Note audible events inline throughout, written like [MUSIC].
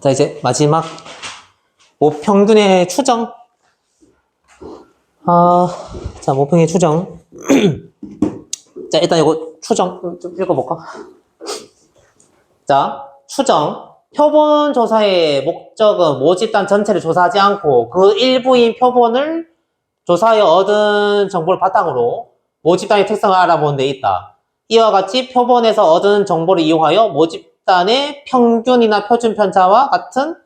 자, 이제 마지막 모평균의 추정. 아, 자, 모평의 추정. [CLEARS THROAT] 자, 일단 이거 추정 좀 읽어볼까? 자, 추정. 표본 조사의 목적은 모집단 전체를 조사하지 않고 그 일부인 표본을 조사하여 얻은 정보를 바탕으로 모집단의 특성을 알아보는 데 있다. 이와 같이 표본에서 얻은 정보를 이용하여 모집단의 평균이나 표준 편차와 같은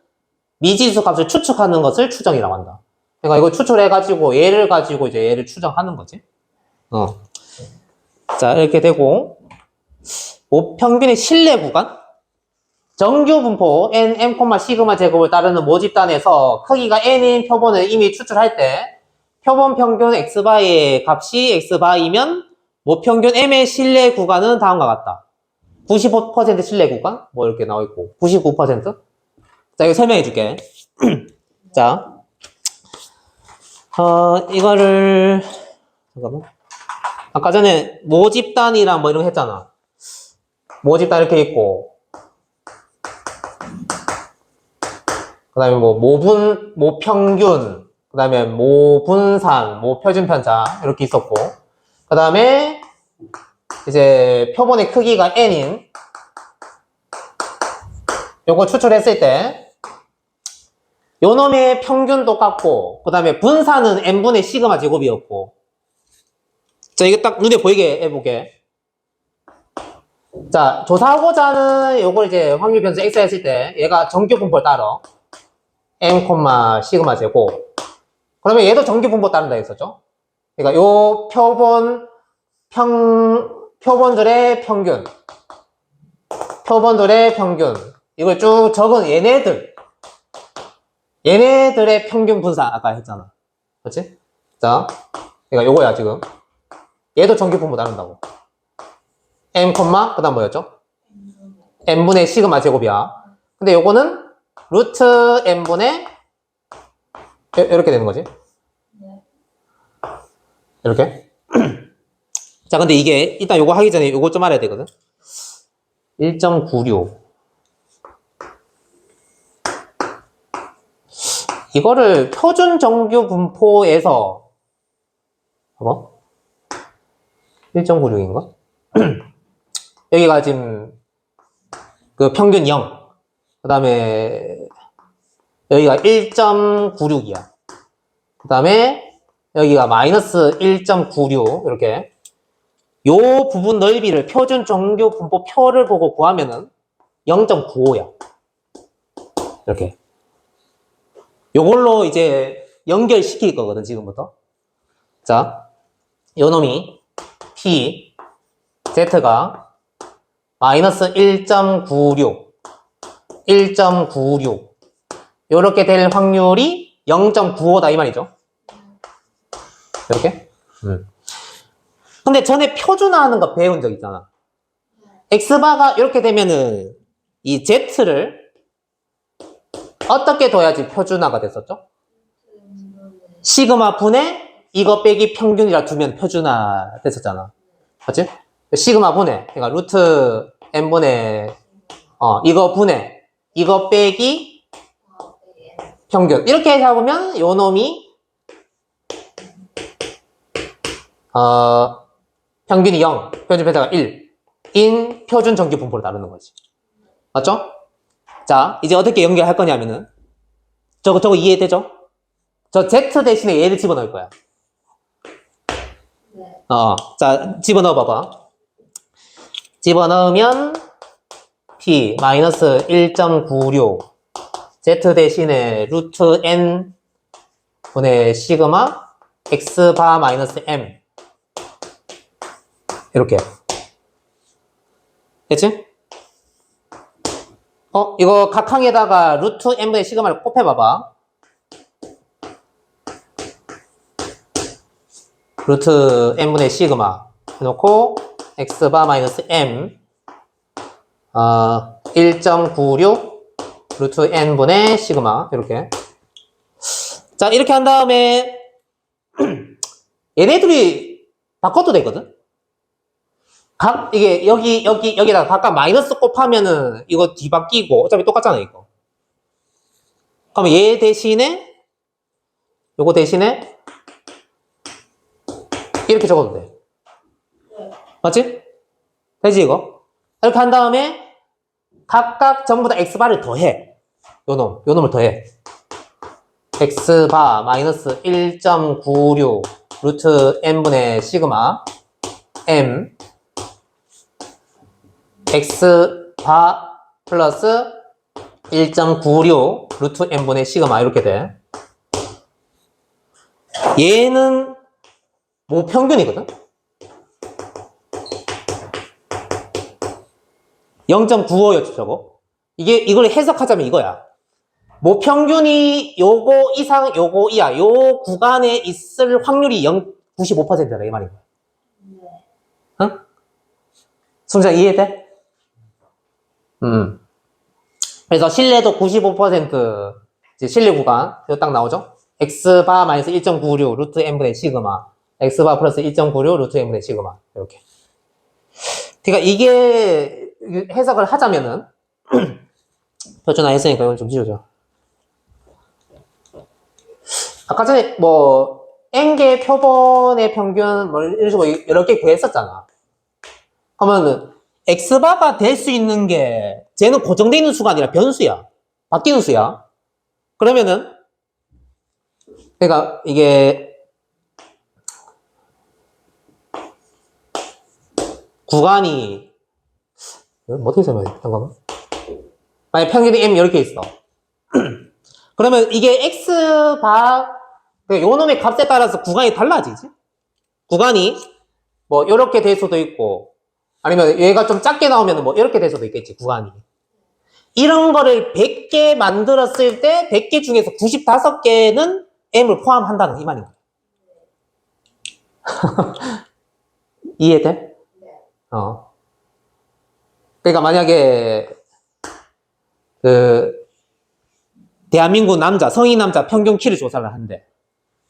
미지수 값을 추측하는 것을 추정이라고 한다. 그러니까 이거 추출해가지고 얘를 가지고 이제 얘를 추정하는 거지. 어. 자, 이렇게 되고, 모평균의 신뢰 구간? 정규 분포 n, m, 시그마 제곱을 따르는 모집단에서 크기가 n인 표본을 이미 추출할 때 표본 평균 x바의 값이 x바이면 모평균 m의 신뢰 구간은 다음과 같다. 95% 신뢰 구간? 뭐 이렇게 나와 있고 99%? 자, 이거 설명해 줄게. [CLEARS THROAT] 자, 어, 이거를 잠깐만. 아까 전에 모집단이랑 뭐 이런 거 했잖아. 모집단 이렇게 있고 그 다음에 뭐 모분, 모평균, 그 다음에 모분산, 모표준편차 이렇게 있었고 그 다음에 이제 표본의 크기가 n인 요거 추출했을 때 요놈의 평균 똑같고 그 다음에 분산은 n분의 시그마 제곱이었고 자 이게 딱 눈에 보이게 해볼게 자 조사하고자 하는 요걸 이제 확률 변수 x 했을 때 얘가 정규 분포를 따라 m, 시그마 제곱. 그러면 얘도 정규 분포 따른다 했었죠? 그러니까 요 표본, 평, 표본들의 평균. 표본들의 평균. 이걸 쭉 적은 얘네들. 얘네들의 평균 분산 아까 했잖아. 그렇지? 자, 그러니까 요거야 지금. 얘도 정규 분포 따른다고. m, 그 다음 뭐였죠? n분의 시그마 제곱이야. 근데 요거는 루트 n분의 이- 이렇게 되는 거지. 이렇게. [CLEARS THROAT] 자, 근데 이게 일단 요거 하기 전에 요거 좀 알아야 되거든. 1.96. 이거를 표준 정규 분포에서 봐봐. 1.96인가? [CLEARS THROAT] 여기가 지금 그 평균 0. 그 다음에 여기가 1.96이야. 그 다음에 여기가 마이너스 1.96 이렇게 요 부분 넓이를 표준 정규 분포 표를 보고 구하면은 0.95야. 이렇게 요걸로 이제 연결시킬 거거든 지금부터. 자, 요 놈이 P Z가 마이너스 1.96 1.96 이렇게 될 확률이 0.95다 이 말이죠. 이렇게. 음. 근데 전에 표준화하는 거 배운 적 있잖아. x바가 이렇게 되면은 이 z를 어떻게 둬야지 표준화가 됐었죠? 시그마 분의 이거 빼기 평균이라 두면 표준화 됐었잖아. 맞지? 시그마 분의 그러니까 루트 n분의 어 이거 분의 이거 빼기 평균 이렇게 잡으면 요 놈이 어 평균이 0 표준 편차가 1 인 표준 정규 분포를 따르는 거지 맞죠? 자 이제 어떻게 연결할 거냐면은 저거 저거 이해되죠? 저 z 대신에 얘를 집어넣을 거야 네. 어, 자 집어넣어 봐봐 집어넣으면 p 마이너스 1.96 z 대신에 루트 n 분의 시그마 x 바 마이너스 m 이렇게. 됐지? 어 이거 각 항에다가 루트 n분의 시그마를 곱해봐봐. 루트 n분의 시그마 해놓고 x 바 마이너스 m 어, 1.96 루트 n분의 시그마 이렇게. 자 이렇게 한 다음에 [CLEARS THROAT] 얘네들이 바꿔도 되거든 각, 이게, 여기, 여기, 여기다가 각각 마이너스 곱하면은 이거 뒤바뀌고, 어차피 똑같잖아, 이거. 그러면 얘 대신에, 요거 대신에, 이렇게 적어도 돼. 맞지? 되지, 이거? 이렇게 한 다음에, 각각 전부 다 x바를 더해. 요 놈, 요 놈을 더해. x바 마이너스 1.96 루트 n분의 시그마 m x바 플러스 1.96 루트 n분의 시그마 이렇게 돼. 얘는 모평균이거든? 0.95였죠, 저거. 이게, 이걸 해석하자면 이거야. 모평균이 요거 이상, 요거 이하, 요 구간에 있을 확률이 0, 95%라, 이 말인 거야. 응? 순자 이해돼? 음. 그래서 신뢰도 95% 이제 신뢰 구간 딱 나오죠? x바 마이너스 1.96 루트 n분의 시그마 x바 플러스 1.96 루트 n분의 시그마 이렇게 그러니까 이게 해석을 하자면은 [CLEARS THROAT] 표준 안 했으니까 이건 좀 지우죠 아까 전에 뭐 n개 표본의 평균 뭐 이런 식으로 여러 개 구했었잖아 그러면은 x바가 될 수 있는 게 쟤는 고정되어 있는 수가 아니라 변수야. 바뀌는 수야. 그러면은 그러니까 이게 구간이 뭐 어떻게 설명해? 잠깐만. 만약 평균이 m 이렇게 있어. [CLEARS THROAT] 그러면 이게 x바 그요 놈의 값에 따라서 구간이 달라지지? 구간이 뭐 이렇게 될 수도 있고 아니면 얘가 좀 작게 나오면 뭐 이렇게 될 수도 있겠지, 구간이. 이런 거를 100개 만들었을 때 100개 중에서 95개는 M을 포함한다는 이 말인 거야. [LAUGHS] 이해돼? 어. 그러니까 만약에 그 대한민국 남자, 성인 남자 평균 키를 조사를 한대.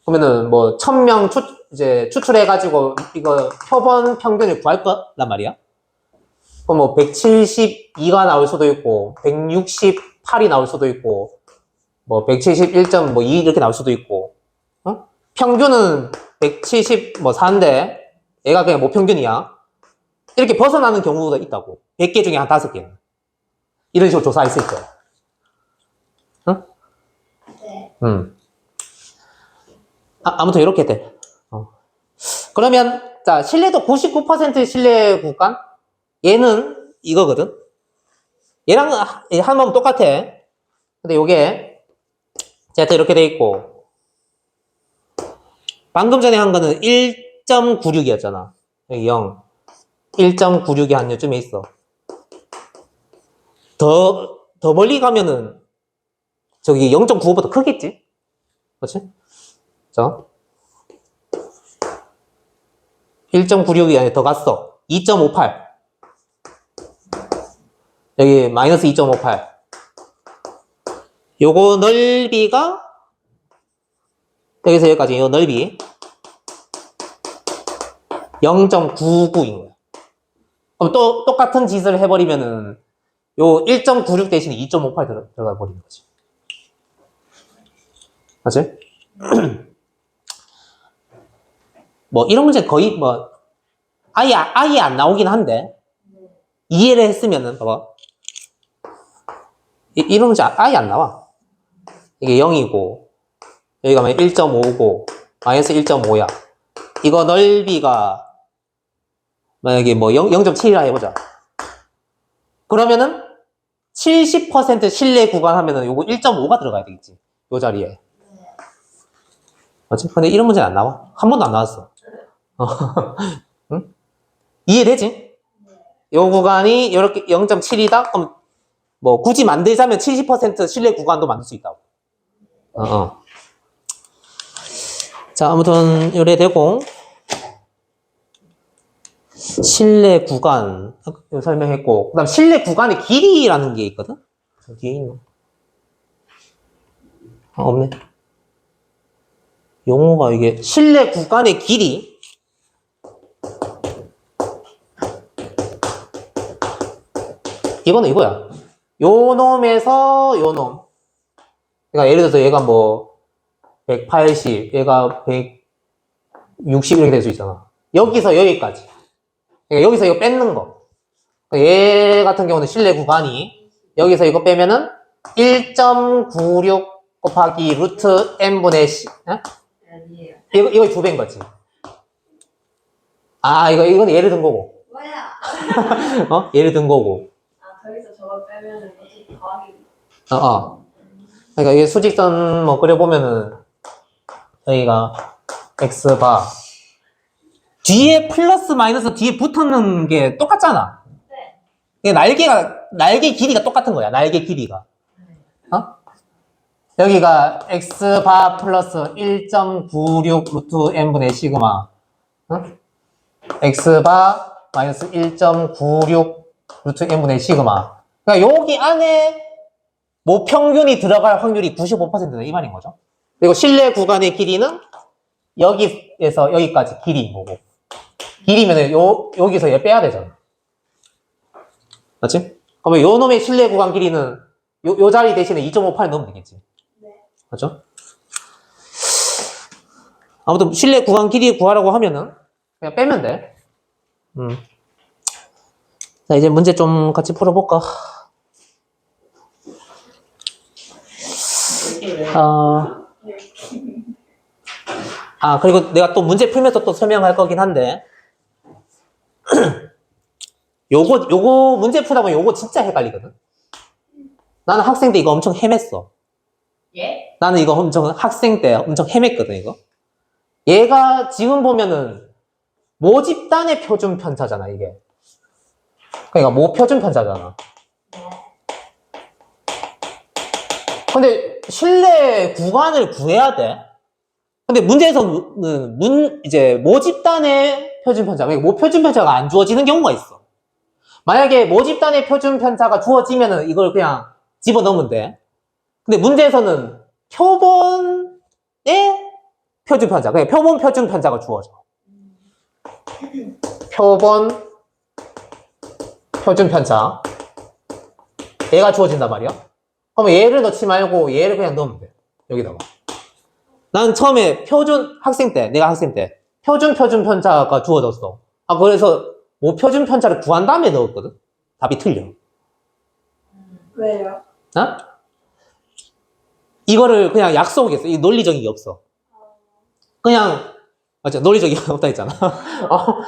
그러면은 뭐 1000명 추, 이제 추출해 가지고 이거 표본 평균을 구할 거란 말이야. 그럼 뭐 172가 나올 수도 있고 168이 나올 수도 있고 뭐 171.2 뭐 이렇게 나올 수도 있고 어? 평균은 174인데 얘가 그냥 뭐 평균이야. 이렇게 벗어나는 경우도 있다고. 100개 중에 한 5개는. 이런 식으로 조사했을 때. 응? 네. 음. 아, 아무튼 이렇게 돼. 어. 그러면 자 신뢰도 99% 신뢰 구간 얘는 이거거든. 얘랑 한 번 똑같아. 근데 요게 Z 이렇게 돼 있고 방금 전에 한 거는 1.96이었잖아. 여기 0. 1.96이 한 요쯤에 있어. 더, 더 멀리 가면은 저기 0.95보다 크겠지? 그렇지? 자. 1.96이 아니라 더 갔어. 2.58. 여기 마이너스 2.58. 요거 넓이가 여기서 여기까지 요 넓이 0.99인 거야. 그럼 또 똑같은 짓을 해버리면은 요 1.96 대신에 2.58 들어, 들어가 버리는 거지. 맞지? [CLEARS THROAT] 뭐 이런 문제 거의 뭐 아예 아예 안 나오긴 한데 이해를 했으면은 봐봐 이, 이런 문제 아예 안 나와 이게 0이고 여기 가면 1.5고 마이너스 1.5야 이거 넓이가 만약에 뭐 0, 0.7이라 해보자 그러면은 70% 신뢰 구간 하면은 요거 1.5가 들어가야 되겠지 요 자리에 맞지? 근데 이런 문제는 안 나와. 한 번도 안 나왔어. 어. [LAUGHS] 응? 이해되지? 요 구간이 이렇게 0.7이다? 그럼 뭐 굳이 만들자면 70% 신뢰 구간도 만들 수 있다고. 어, 어. 자, 아무튼 요래 되고 신뢰 구간 요 설명했고 그다음 신뢰 구간의 길이라는 게 있거든. 저 뒤에 있나? 아, 없네. 용어가 이게 실내 구간의 길이 이거는 이거야. 요 놈에서 요 놈. 그러니까 예를 들어서 얘가 뭐 180, 얘가 160 이렇게 될 수 있잖아. 여기서 여기까지. 그러니까 여기서 이거 뺏는 거. 그러니까 얘 같은 경우는 실내 구간이 여기서 이거 빼면은 1.96 곱하기 루트 n분의 10. 아니에요. 이거, 이거 두 배인 거지. 아, 이거, 이건 예를 든 거고. 뭐야? [LAUGHS] 어? 예를 든 거고. 아 저기서 저거 빼면은 어차피 더하기. 어, 어. 그러니까 이게 수직선 뭐 그려보면은, 여기가 x바. 뒤에 플러스 마이너스 뒤에 붙었는 게 똑같잖아. 네. 이게 날개가, 날개 길이가 똑같은 거야. 날개 길이가. 어? 여기가 x바 플러스 1.96 루트 n분의 시그마. 어? x바 마이너스 1.96 루트 n분의 시그마. 그러니까 여기 안에 모평균이 들어갈 확률이 95%다 이 말인 거죠. 그리고 실내 구간의 길이는 여기에서 여기까지 길이인 거고. 길이면 요, 여기서 얘 빼야 되잖아. 맞지? 그러면 요 놈의 실내 구간 길이는 요, 요 자리 대신에 2.58 넣으면 되겠지. 네. 맞죠? 아무튼 실내 구간 길이 구하라고 하면은 그냥 빼면 돼. 음. 자, 이제 문제 좀 같이 풀어볼까? 아, 아, 그리고 내가 또 문제 풀면서 또 설명할 거긴 한데, [CLEARS THROAT] 요거, 요거 문제 풀다 보면 요거 진짜 헷갈리거든? 나는 학생 때 이거 엄청 헤맸어. 예? 나는 이거 엄청 학생 때 엄청 헤맸거든, 이거. 얘가 지금 보면은 모집단의 표준 편차잖아, 이게. 그러니까 모 표준 편차잖아. 네. 근데 실내 구간을 구해야 돼. 근데 문제에서는 문 이제 모집단의 표준 편차, 그러니까 모표준 편차가 안 주어지는 경우가 있어. 만약에 모집단의 표준 편차가 주어지면은 이걸 그냥 집어 넣으면 돼. 근데 문제에서는 표본의 표준 편차, 그러니까 표본 표준 편차가 주어져. 표본 표준 편차. 얘가 주어진단 말이야. 그러면 얘를 넣지 말고 얘를 그냥 넣으면 돼. 여기다가. 난 처음에 표준 학생 때, 내가 학생 때 표준 표준 편차가 주어졌어. 아 그래서 뭐 표준 편차를 구한 다음에 넣었거든. 답이 틀려. 왜요? 어? 이거를 그냥 약속했어. 이 논리적인 게 없어. 그냥 맞아 논리적이 없다 했잖아. [LAUGHS] 어,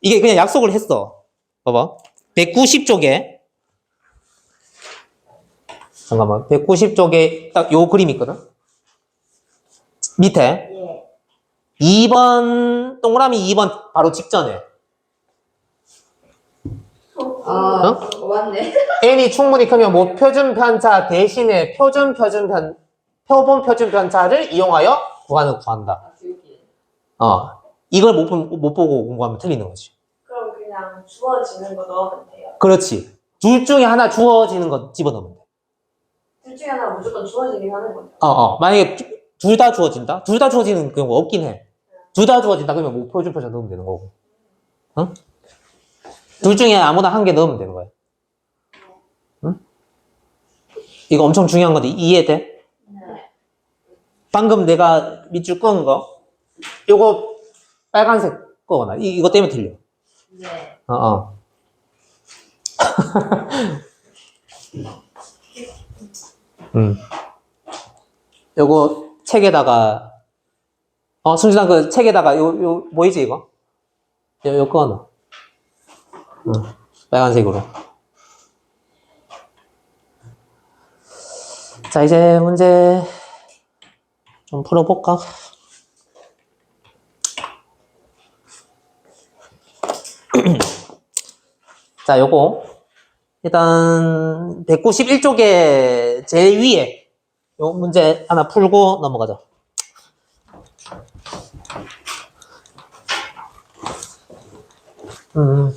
이게 그냥 약속을 했어. 봐봐. 190쪽에 잠깐만 190쪽에 딱 요 그림 있거든. 밑에 예. 2번 동그라미 2번 바로 직전에 아, 어? 맞네. [LAUGHS] n이 충분히 크면 뭐 표준 편차 대신에 표준 표준 편 표본 표준 편차를 이용하여 구간을 구한다. 아, 여기. 어 이걸 못, 보- 못 보고 공부하면 틀리는 거지. 그럼 그냥 주어지는 거 넣으면 돼요. 그렇지. 둘 중에 하나 주어지는 거 집어넣으면 돼. 둘 중에 하나 무조건 주어지긴 하는 거죠. 어, 어. 만약에 둘 다 주어진다? 둘 다 주어지는 경우가 없긴 해. 둘 다 주어진다 그러면 뭐 표준 편차 넣으면 되는 거고. 응? 둘 중에 아무나 한 개 넣으면 되는 거야. 응? 이거 엄청 중요한 건데 이해돼? 네. 방금 내가 밑줄 끄은 거, 요거 빨간색 거거나 이, 이거 때문에 틀려. 네. 어, 어. [LAUGHS] 음. 요거 책에다가 어 순진한 그 책에다가 요요 보이지 이거? 요, 요 꺼놔. 응. 빨간색으로. 자 이제 문제 좀 풀어볼까? [CLEARS THROAT] 자, 요거. 일단, 191쪽에 제일 위에 요 문제 하나 풀고 넘어가자. 음.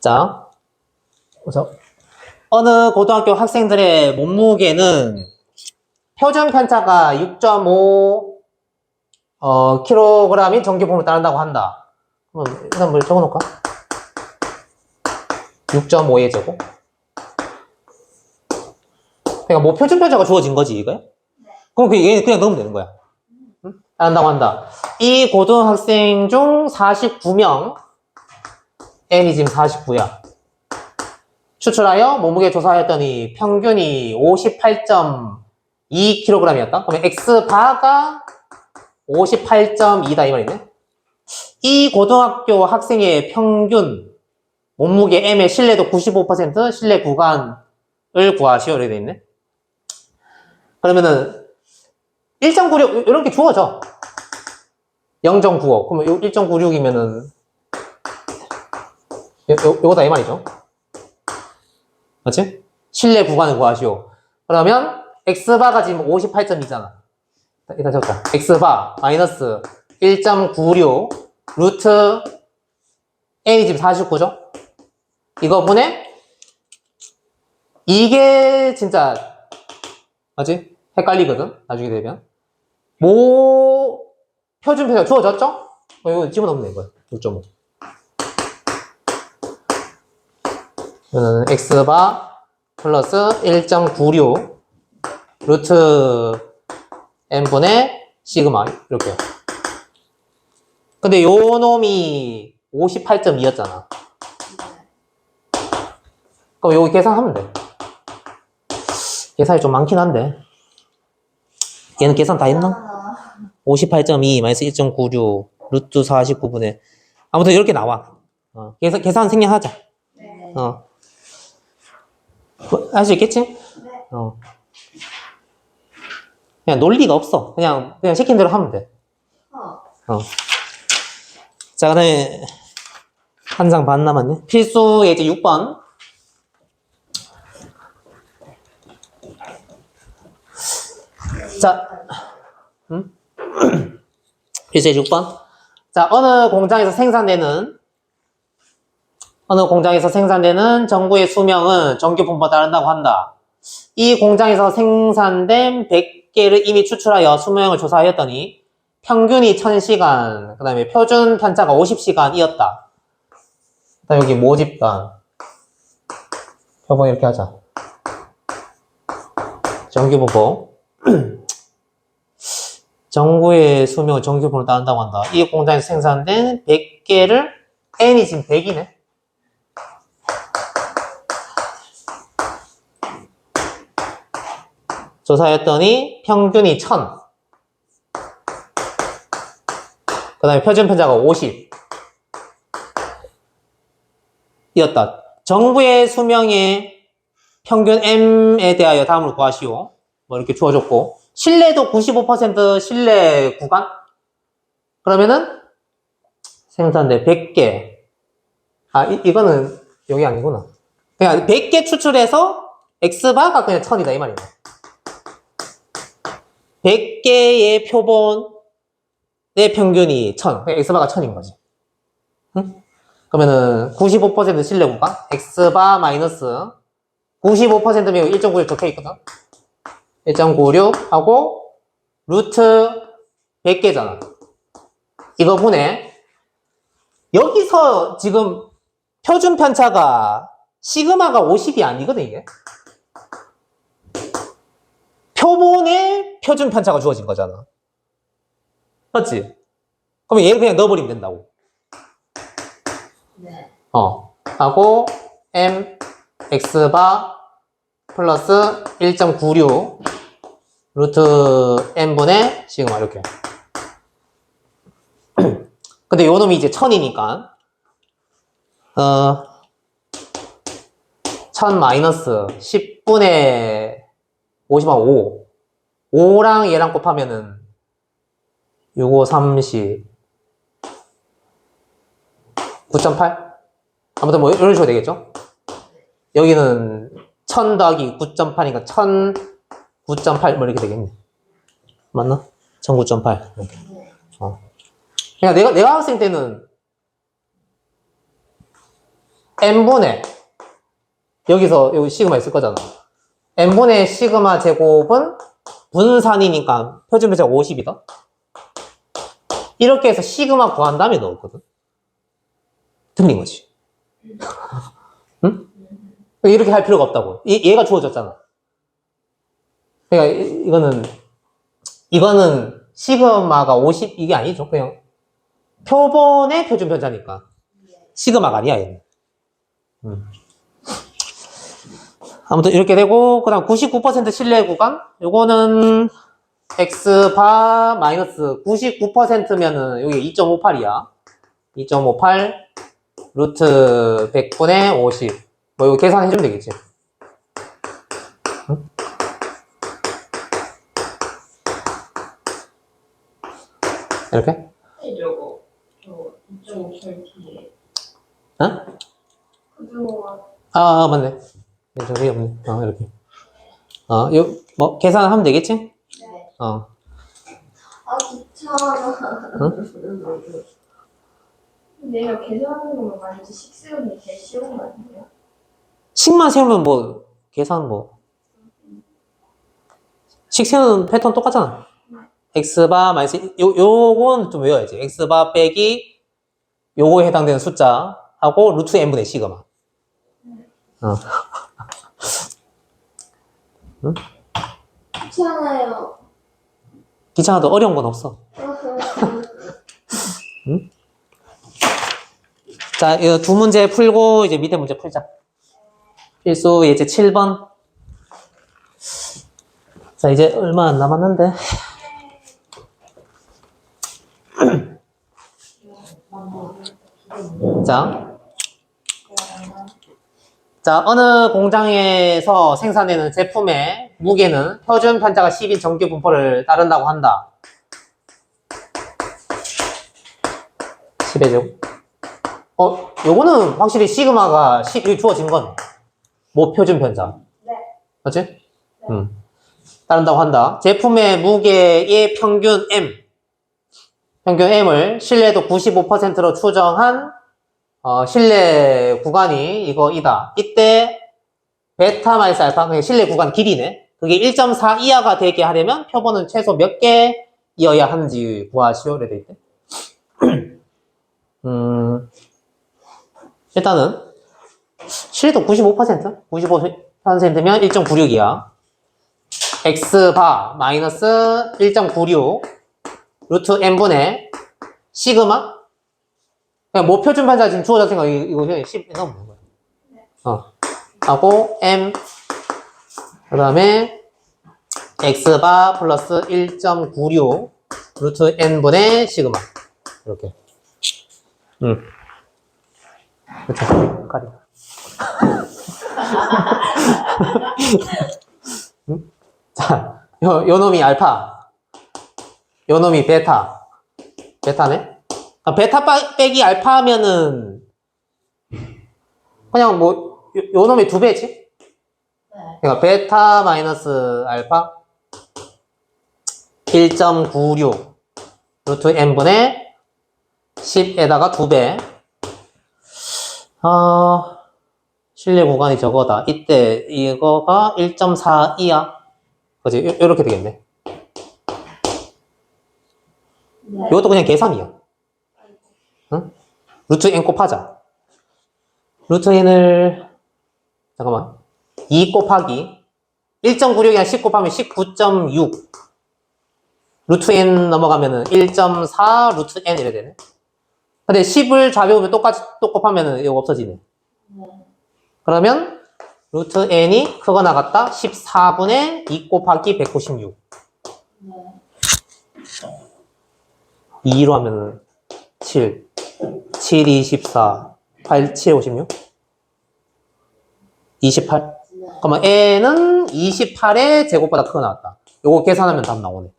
자, 보자. 어느 고등학교 학생들의 몸무게는 표준 편차가 6.5 어, 킬로그램이 전기봉을 따른다고 한다. 그럼 일단 뭘 적어놓을까? 6.5의 제곱. 그러니까 뭐 표준 편차가 주어진 거지, 이거야? 그럼 그얘 그냥 넣으면 되는 거야. 응? 한다고 한다. 이 고등학생 중 49명, N이 지금 49야. 추출하여 몸무게 조사했더니 평균이 58.2kg이었다. 그러면 X바가 58.2다 이 말이네. 이 고등학교 학생의 평균 몸무게 M의 실내도 95% 실내 구간을 구하시오 이렇게 돼 있네. 그러면은 1.96 이렇게 주어져. 0.95 그러면 요 1.96이면은 요, 요, 요 거다 이 말이죠. 맞지? 실내 구간을 구하시오. 그러면 x바가 지금 58점이잖아. 일단 적자. x바 마이너스 1.96 루트 지금 49죠? 이거 분에 이게 진짜 맞지? 헷갈리거든. 나중에 되면 모 표준 표가 주어졌죠? 어, 이거 집어넣으면 돼 이거 6.5. 이거는 x바 플러스 1.96 루트 n분의 시그마 이렇게요. 근데 요 놈이 58.2였잖아. 그럼 여기 계산하면 돼. 계산이 좀 많긴 한데. 얘는 계산 다 했나? 58.2 마이너스 1.96 루트 49분의 아무튼 이렇게 나와. 어, 계산, 계산 생략하자. 네. 어. 할 수 있겠지? 네. 어. 그냥 논리가 없어. 그냥, 그냥 시킨 대로 하면 돼. 어. 어. 자, 그 다음에, 한 장 반 남았네. 필수의 이제 6번. 자, 음? [CLEARS THROAT] 필수의 6번. 자, 어느 공장에서 생산되는, 어느 공장에서 생산되는 전구의 수명은 전기분포에 따른다고 한다. 이 공장에서 생산된 100개를 이미 추출하여 수명을 조사하였더니 평균이 1000시간, 그 다음에 표준 편차가 50시간이었다. 그다음 여기 모집단. 표본 이렇게 하자. 정규분포. [CLEARS THROAT] 정구의 수명을 정규분포로 따른다고 한다. 이 공장에서 생산된 100개를 N이 지금 100이네. 조사했더니 평균이 1000. 그 다음에 표준 편차가 50. 이었다. 정부의 수명의 평균 M에 대하여 다음으로 구하시오. 뭐 이렇게 주어졌고. 실내도 95% 실내 구간? 그러면은 생산대 100개. 아, 이, 이거는 여기 아니구나. 그냥 100개 추출해서 X바가 그냥 1000이다 이 말이네. 100개의 표본 의 평균이 1000. 그러니까 X바가 1000인 거지. 응? 그러면은 95% 실내 구간 X바 마이너스 95%면 1.96 적혀 있거든. 1.96 하고 루트 100개잖아. 이거 분해 여기서 지금 표준 편차가 시그마가 50이 아니거든 이게. 표본의 표준 편차가 주어진 거잖아. 맞지? 그럼 얘를 그냥 넣어버리면 된다고. 네. 어. 하고 m x바 플러스 1.96 루트 n분의 시그마 이렇게. [CLEARS THROAT] 근데 요 놈이 이제 1000이니까 어1000 마이너스 10분의 50만 5 5랑 얘랑 곱하면은 65 30 9.8 아무튼 뭐 이런 식으로 되겠죠? 여기는 1000 더하기 9.8이니까 1000 9.8뭐 이렇게 되겠네. 맞나? 1009.8 이렇게. 어. 그러니까 내가 내가 학생 때는 n분의 여기서 여기 시그마 있을 거잖아. n분의 시그마 제곱은 분산이니까 표준 배차가 50이다. 이렇게 해서 시그마 구한 다음에 넣었거든. 틀린 거지. [LAUGHS] 응? 이렇게 할 필요가 없다고. 이, 얘가 주어졌잖아. 그러니까 이- 이거는 이거는 시그마가 50 이게 아니죠. 그냥 표본의 표준 편차니까 시그마가 아니야 얘는. 음. 아무튼 이렇게 되고 그다음 99% 신뢰 구간 요거는 x 바 마이너스 99%면은 여기 2.58이야. 2.58 루트 100분의 50. 뭐 이거 계산해주면 되겠지. 응? 이렇게? 2.5초 뒤에 어? 그동안 아, 아, 맞네. 네, 저기 없네. 어, 이렇게. 어, 요, 뭐, 계산하면 되겠지? 네. 어. 아 귀찮아 내가 계산하는 거면 완전 식세우기 제일 쉬운 거 아니에요? 식만 세우면 뭐, 계산 뭐. 식 세우는 패턴 똑같잖아. x바 마이너스, 요, 요건 좀 외워야지. x바 빼기 요거에 해당되는 숫자 하고 루트 n분의 시그마. 어. 귀찮아요 귀찮아도 어려운 건 없어. [LAUGHS] 자, 이 두 문제 풀고 이제 밑에 문제 풀자. 필수 예제 7번. 자, 이제 얼마 안 남았는데. [CLEARS THROAT] 자. 자, 어느 공장에서 생산되는 제품의 무게는 표준 편차가 10인 정규 분포를 따른다고 한다. 10의 제곱. 어, 요거는 확실히 시그마가 10이 주어진 건, 뭐 표준 편차. 네. 맞지? 음. 따른다고 한다. 제품의 무게의 평균 M. 평균 M을 신뢰도 95%로 추정한, 어, 신뢰 구간이 이거이다. 이때, 베타 마이너스 알파, 그게 신뢰 구간 길이네. 그게 1.4 이하가 되게 하려면 표본은 최소 몇 개이어야 하는지 구하시오. 이래 돼 있대. 음, 일단은 실도 95% 95%면 1.96이야. X바 마이너스 1.96 루트 n분의 시그마? 그냥 뭐 표준 반자 지금 생각 이거 이거 그냥 10 넣으면 거야? 어. 하고 m 그 다음에 x바 플러스 1.96 루트 n분의 시그마 이렇게 응. 그렇죠. 가리. 응? 자, 요, 요 놈이 알파. 요 놈이 베타. 베타네? 아, 베타 빠- 빼기 알파 하면은, 그냥 뭐, 요, 요 놈이 두 배지? 네. 그러니까 베타 마이너스 알파 1.96 루트 n분의 10에다가 2배. 어, 실내 구간이 저거다. 이때 이거가 1.42야. 그지? 요, 요렇게 되겠네. 네. 이것도 그냥 계산이야. 응? 루트 n 곱하자. 루트 n을, 잠깐만. 2 곱하기 1.96이랑 10 곱하면 19.6. 루트 n 넘어가면은 1.4 루트 n 이래 되네. 근데 10을 좌배우면 똑같이 또 곱하면은 이거 없어지네. 네. 그러면 루트 n이 크거 나갔다 14분의 2 곱하기 196. 네. 2로 하면은 7. 7, 24. 8, 7, 56. 28. 네. 그러면 n은 28의 제곱보다 크거 나왔다. 요거 계산하면 답 나오네.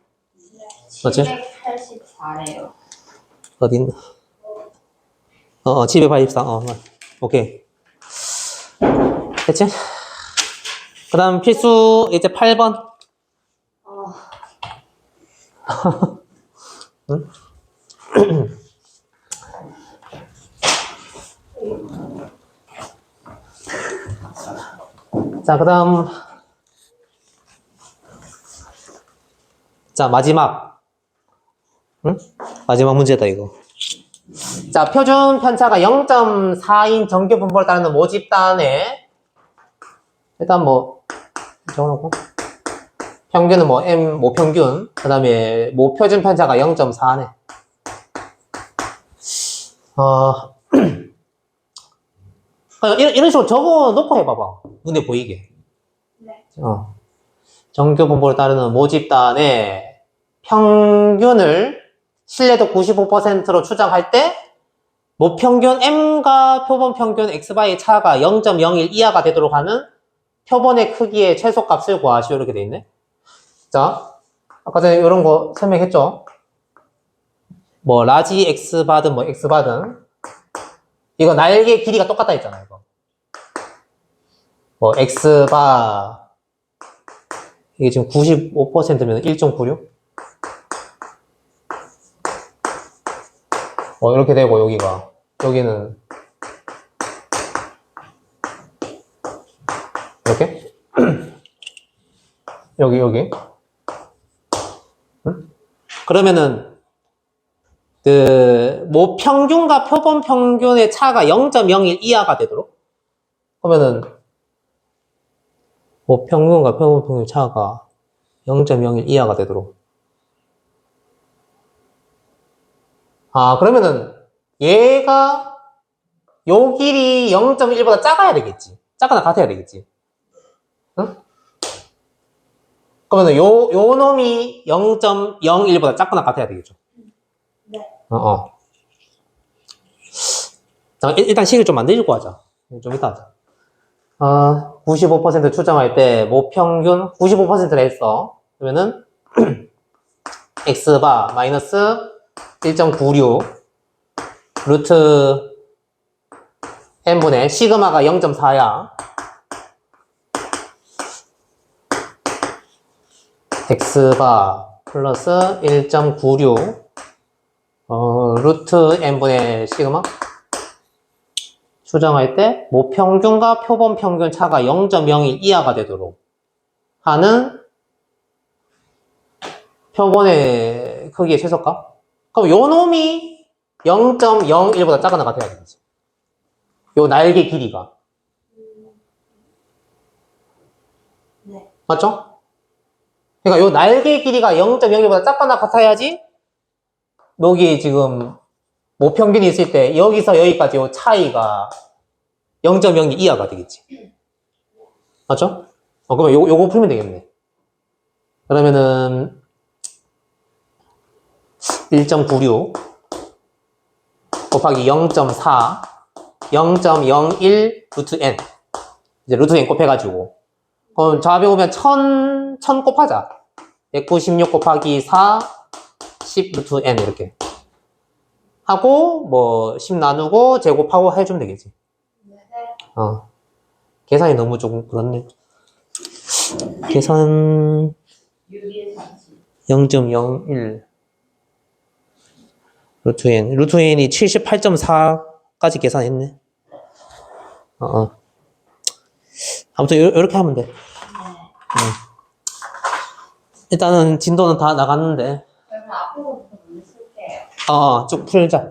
맞지? 784래요. 어딘? 어, 어 784. 어, 맞- 오케이. 됐지? 그 다음 필수 이제 8번. 어, [LAUGHS] [CLEARS THROAT] [CLEARS THROAT] 자, 그 다음. 자, 마지막. 응? 마지막 문제다, 이거. 자, 표준 편차가 0.4인 정규 분포를 따르는 모집단에 일단 뭐 적어놓고 평균은 뭐 M 모평균 그 다음에 모표준 편차가 0.4네 어 그냥 [CLEARS THROAT] 이런, 이런 식으로 적어 놓고 해봐봐 눈에 보이게 네. 어. 정규 분포를 따르는 모집단의 평균을 신뢰도 95%로 추정할 때 모평균 M과 표본 평균 X바의 차가 0.01 이하가 되도록 하는 표본의 크기의 최소값을 구하시오 이렇게 돼 있네. 자, 아까 전에 이런 거 설명했죠. 뭐 라지 X바든 뭐 X바든 이거 날개 길이가 똑같다 했잖아요. 뭐 X바 이게 지금 95%면 1.96? 어, 이렇게 되고, 여기가. 여기는. 이렇게? [CLEARS THROAT] 여기, 여기. 응? 그러면은, 그, 뭐, 평균과 표본 평균의 차가 0.01 이하가 되도록? 그러면은, 뭐, 평균과 표본 평균 차가 0.01 이하가 되도록. 아, 그러면은 얘가 요 길이 0.1보다 작아야 되겠지. 작거나 같아야 되겠지. 응? 그러면은 요, 요 놈이 0.01보다 작거나 같아야 되겠죠. 네. 어, 어. 자, 일- 일단 식을 좀 만들고 하자. 좀 이따 하자. 어, 95% 추정할 때 모평균 95%를 했어. 그러면은 [CLEARS THROAT] x바 마이너스 1.96 루트 n분의 시그마가 0.4야. x바 플러스 1.96 어, 루트 n분의 시그마 추정할 때 모평균과 표본 평균 차가 0.01 이하가 되도록 하는 표본의 크기의 최소값? 그럼 요 놈이 0.01보다 작거나 같아야 되겠지. 요 날개 길이가. 네. 맞죠? 그러니까 요 날개 길이가 0.01보다 작거나 같아야지 여기 지금 모평균이 있을 때 여기서 여기까지 요 차이가 0.02 이하가 되겠지. 맞죠? 어, 그러면 요, 요거 풀면 되겠네. 그러면은 1.96 곱하기 0.4 0.01 루트 n 이제 루트 n 곱해가지고 그럼 좌변 보면 1000, 1000 곱하자 196 곱하기 4 10 루트 n 이렇게 하고 뭐 10 나누고 제곱하고 해주면 되겠지 네. 어 계산이 너무 조금 그렇네 계산 유리의 상식. 0.01 루트 n 루트 n이 78.4까지 계산했네 어, 어. 아무튼 요, 렇게 하면 돼 네. 일단은 진도는 다 나갔는데 그러면 앞으로부터 문제 쓸게요. 어, 어, 쭉 풀자